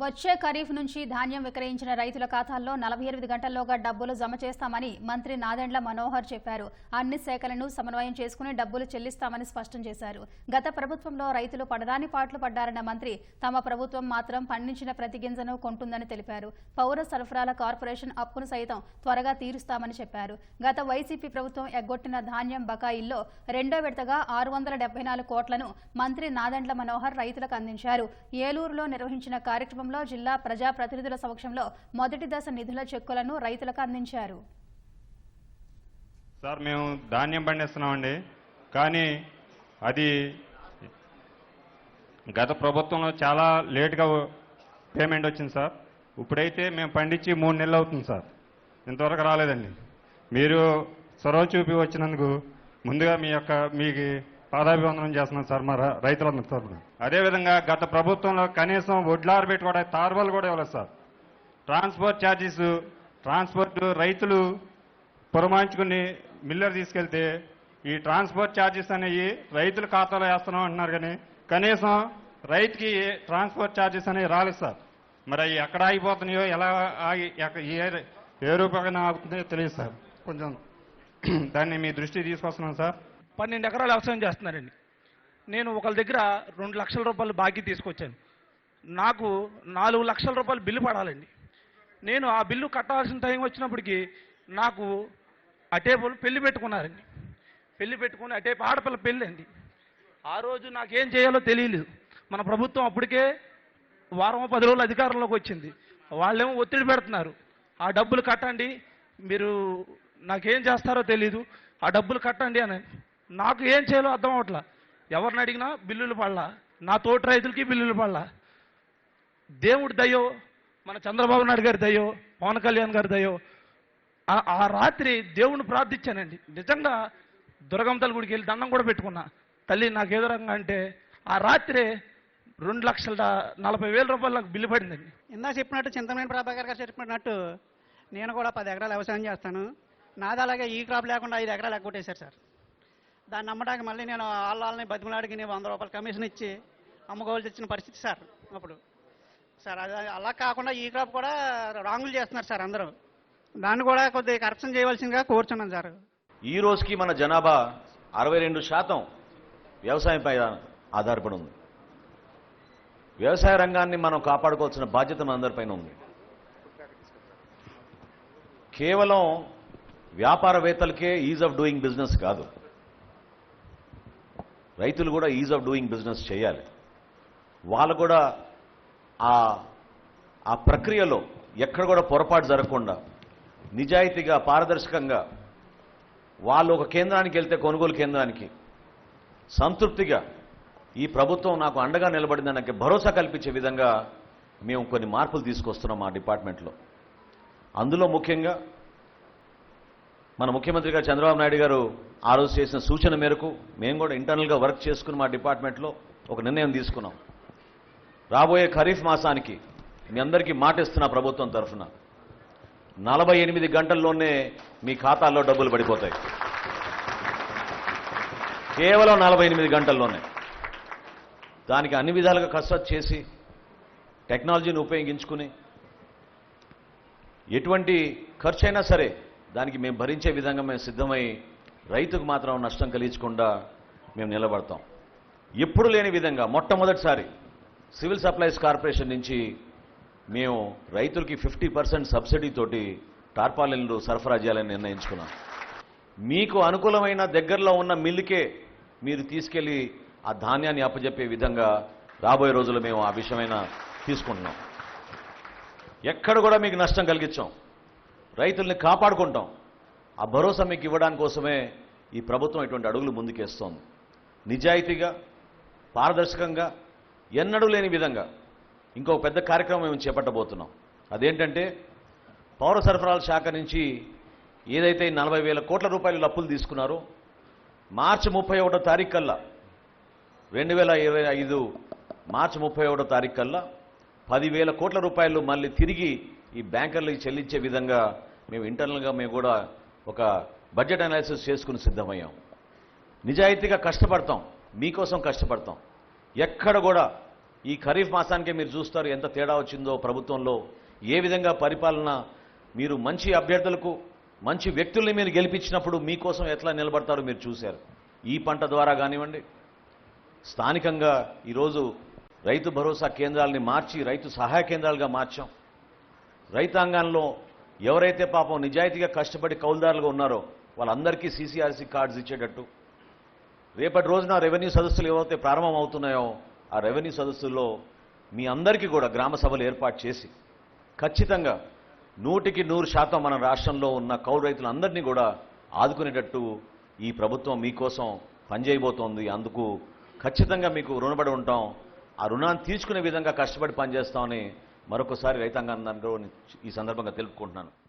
వచ్చే ఖరీఫ్ నుంచి ధాన్యం విక్రయించిన రైతుల ఖాతాల్లో నలభై ఎనిమిది గంటల్లోగా డబ్బులు జమ చేస్తామని మంత్రి నాదెండ్ల మనోహర్ చెప్పారు. అన్ని శాఖలను సమన్వయం చేసుకుని డబ్బులు చెల్లిస్తామని స్పష్టం చేశారు. గత ప్రభుత్వంలో రైతులు పడదాని పాట్లు పడ్డారన్న మంత్రి తమ ప్రభుత్వం మాత్రం పండించిన ప్రతి గింజను కొంటుందని తెలిపారు. పౌర సరఫరాల కార్పొరేషన్ అప్పును సైతం త్వరగా తీరుస్తామని చెప్పారు. గత వైసీపీ ప్రభుత్వం ఎగ్గొట్టిన ధాన్యం బకాయిల్లో రెండో విడతగా ఆరు వందల డెబ్బై నాలుగు కోట్లను మంత్రి నాదెండ్ల మనోహర్ రైతులకు అందించారు. ఏలూరులో నిర్వహించిన కార్యక్రమం కార్యక్రమంలో జిల్లా ప్రజాప్రతినిధుల సమక్షంలో మొదటి దశ నిధుల చెక్కులను రైతులకు అందించారు. సార్ మేము ధాన్యం పండిస్తున్నామండి. కానీ అది గత ప్రభుత్వంలో చాలా లేట్గా పేమెంట్ వచ్చింది సార్. ఇప్పుడైతే మేము పండించి మూడు నెలలు అవుతుంది సార్. ఇంతవరకు రాలేదండి. మీరు చొరవ చూపి వచ్చినందుకు ముందుగా మీ యొక్క మీకు పాదాభివందనం చేస్తున్నాం సార్ మా రైతులందరి తరఫున అదేవిధంగా గత ప్రభుత్వంలో కనీసం వడ్లారు కూడా తార్వాలు కూడా ఇవ్వలేదు సార్. ట్రాన్స్పోర్ట్ ఛార్జెస్ ట్రాన్స్పోర్ట్ రైతులు పురమాయించుకుని మిల్లర్ తీసుకెళ్తే ఈ ట్రాన్స్పోర్ట్ ఛార్జెస్ అనేవి రైతుల ఖాతాలో వేస్తున్నాం అంటున్నారు కానీ కనీసం రైతుకి ట్రాన్స్పోర్ట్ ఛార్జెస్ అనేవి రాలేదు సార్. మరి అవి ఎక్కడ ఆగిపోతున్నాయో ఎలా ఆగి ఏ ఏ రూపంగా ఆగుతుందో తెలియదు సార్. కొంచెం దాన్ని మీ దృష్టి తీసుకొస్తున్నాం సార్. పన్నెండు ఎకరాలు వ్యవసాయం చేస్తున్నారండి. నేను ఒకళ్ళ దగ్గర రెండు లక్షల రూపాయలు బాకీ తీసుకొచ్చాను. నాకు నాలుగు లక్షల రూపాయలు బిల్లు పడాలండి. నేను ఆ బిల్లు కట్టాల్సిన టైం వచ్చినప్పటికీ నాకు అటేపులు పెళ్ళి పెట్టుకున్నారండి. పెళ్ళి పెట్టుకుని అటేపు ఆడపిల్ల పెళ్ళి అండి ఆ రోజు నాకేం చేయాలో తెలియలేదు. మన ప్రభుత్వం అప్పటికే వారం పది రోజులు అధికారంలోకి వచ్చింది. వాళ్ళేమో ఒత్తిడి పెడుతున్నారు. ఆ డబ్బులు కట్టండి. మీరు నాకేం చేస్తారో తెలీదు. ఆ డబ్బులు కట్టండి అని. నాకు ఏం చేయాలో అర్థం అవట్లా ఎవరిని అడిగినా బిల్లులు పడలా. నా తోటి రైతులకి బిల్లులు పడలా. దేవుడి దయో మన చంద్రబాబు నాయుడు గారి దయో పవన్ కళ్యాణ్ గారి దయో ఆ- రాత్రి దేవుణ్ణి ప్రార్థించానండి. నిజంగా దుర్గంతల గుడికి వెళ్ళి దండం కూడా పెట్టుకున్నా. తల్లి నాకు ఏదో రకంగా అంటే ఆ రాత్రి రెండు లక్షల నలభై వేల రూపాయలు నాకు బిల్లు పడిందండి. ఇందా చెప్పినట్టు చింతమనేని ప్రభాకర్ గారు చెప్పినట్టు నేను కూడా పది ఎకరాలు వ్యవసాయం చేస్తాను. నాది అలాగే ఈ క్రాప్ లేకుండా ఐదు ఎకరాలు ఎగ్గొట్టేశారు సార్. దాన్ని అమ్మడానికి మళ్ళీ నేను వాళ్ళ వాళ్ళని బతిమలాడికి నేను వంద రూపాయలు కమిషన్ ఇచ్చి అమ్ముకోవాల్సి వచ్చిన పరిస్థితి సార్ అప్పుడు. సార్ అది అలా కాకుండా ఈ క్రాప్ కూడా రాంగులు చేస్తున్నారు సార్ అందరూ. దాన్ని కూడా కొద్దిగా కరెక్షన్ చేయవలసిందిగా కోరుచున్నాను సార్. ఈ రోజుకి మన జనాభా అరవై రెండు శాతం వ్యవసాయంపై ఆధారపడి ఉంది. వ్యవసాయ రంగాన్ని మనం కాపాడుకోవాల్సిన బాధ్యత మనందరిపైన ఉంది. కేవలం వ్యాపారవేత్తలకే ఈజ్ ఆఫ్ డూయింగ్ బిజినెస్ కాదు. రైతులు కూడా ఈజ్ ఆఫ్ డూయింగ్ బిజినెస్ చేయాలి. వాళ్ళు కూడా ఆ ఆ ప్రక్రియలో ఎక్కడ కూడా పొరపాటు జరగకుండా నిజాయితీగా పారదర్శకంగా వాళ్ళు ఒక కేంద్రానికి వెళ్తే కొనుగోలు కేంద్రానికి సంతృప్తిగా ఈ ప్రభుత్వం నాకు అండగా నిలబడిందని నాకు భరోసా కల్పించే విధంగా మేము కొన్ని మార్పులు తీసుకొస్తున్నాం మా డిపార్ట్మెంట్లో. అందులో ముఖ్యంగా మన ముఖ్యమంత్రి గారు చంద్రబాబు నాయుడు గారు ఆ రోజు చేసిన సూచన మేరకు మేము కూడా ఇంటర్నల్గా వర్క్ చేసుకుని మా డిపార్ట్మెంట్లో ఒక నిర్ణయం తీసుకున్నాం. రాబోయే ఖరీఫ్ మాసానికి మీ అందరికీ మాటిస్తున్న ప్రభుత్వం తరఫున నలభై ఎనిమిది గంటల్లోనే మీ ఖాతాల్లో డబ్బులు పడిపోతాయి. కేవలం నలభై ఎనిమిది గంటల్లోనే. దానికి అన్ని విధాలుగా కసరత్ చేసి టెక్నాలజీని ఉపయోగించుకుని ఎటువంటి ఖర్చు అయినా సరే దానికి మేము భరించే విధంగా మేము సిద్ధమై రైతుకు మాత్రం నష్టం కలిగించకుండా మేము నిలబడతాం. ఎప్పుడు లేని విధంగా మొట్టమొదటిసారి సివిల్ సప్లైస్ కార్పొరేషన్ నుంచి మేము రైతులకి ఫిఫ్టీ పర్సెంట్ సబ్సిడీతోటి టార్పాలిన్లు సరఫరా చేయాలని నిర్ణయించుకున్నాం. మీకు అనుకూలమైన దగ్గరలో ఉన్న మిల్లుకే మీరు తీసుకెళ్ళి ఆ ధాన్యాన్ని అప్పజెప్పే విధంగా రాబోయే రోజుల్లో మేము ఆ విషయమైన తీసుకుంటున్నాం. ఎక్కడ కూడా మీకు నష్టం కలిగించాం. రైతుల్ని కాపాడుకుంటాం. ఆ భరోసా మీకు ఇవ్వడానికి కోసమే ఈ ప్రభుత్వం ఇటువంటి అడుగులు ముందుకేస్తోంది. నిజాయితీగా పారదర్శకంగా ఎన్నడూ లేని విధంగా ఇంకో పెద్ద కార్యక్రమం మేము చేపట్టబోతున్నాం. అదేంటంటే పౌర సరఫరాల శాఖ నుంచి ఏదైతే నలభై వేల కోట్ల రూపాయలు అప్పులు తీసుకున్నారో మార్చి ముప్పై ఒకటో తారీఖు కల్లా రెండు వేల ఇరవై ఐదు మార్చి ముప్పై ఒకటో తారీఖు కల్లా పదివేల కోట్ల రూపాయలు మళ్ళీ తిరిగి ఈ బ్యాంకర్లకు చెల్లించే విధంగా మేము ఇంటర్నల్గా మేము కూడా ఒక బడ్జెట్ అనాలిసిస్ చేసుకుని సిద్ధమయ్యాం. నిజాయితీగా కష్టపడతాం. మీకోసం కష్టపడతాం. ఎక్కడ కూడా ఈ ఖరీఫ్ మాసానికే మీరు చూస్తారు ఎంత తేడా వచ్చిందో ప్రభుత్వంలో ఏ విధంగా పరిపాలన. మీరు మంచి అభ్యర్థులకు మంచి వ్యక్తుల్ని మీరు గెలిపించినప్పుడు మీకోసం ఎట్లా నిలబడతారో మీరు చూశారు. ఈ పంట ద్వారా కానివ్వండి. స్థానికంగా ఈరోజు రైతు భరోసా కేంద్రాలని మార్చి రైతు సహాయ కేంద్రాలుగా మార్చాం. రైతాంగంలో ఎవరైతే పాపం నిజాయితీగా కష్టపడి కౌలుదారులుగా ఉన్నారో వాళ్ళందరికీ సీసీఆర్సీ కార్డ్స్ ఇచ్చేటట్టు. రేపటి రోజున రెవెన్యూ సదస్సులు ఏవైతే ప్రారంభం అవుతున్నాయో ఆ రెవెన్యూ సదస్సుల్లో మీ అందరికీ కూడా గ్రామ సభలు ఏర్పాటు చేసి ఖచ్చితంగా నూటికి నూరు శాతం మన రాష్ట్రంలో ఉన్న కౌలు రైతులందరినీ కూడా ఆదుకునేటట్టు ఈ ప్రభుత్వం మీకోసం పనిచేయబోతోంది. అందుకు ఖచ్చితంగా మీకు రుణపడి ఉంటాం. ఆ రుణాన్ని తీర్చుకునే విధంగా కష్టపడి పనిచేస్తామని మరొకసారి రైతాంగాన్ని ఈ సందర్భంగా తెలుపుకుంటున్నాను.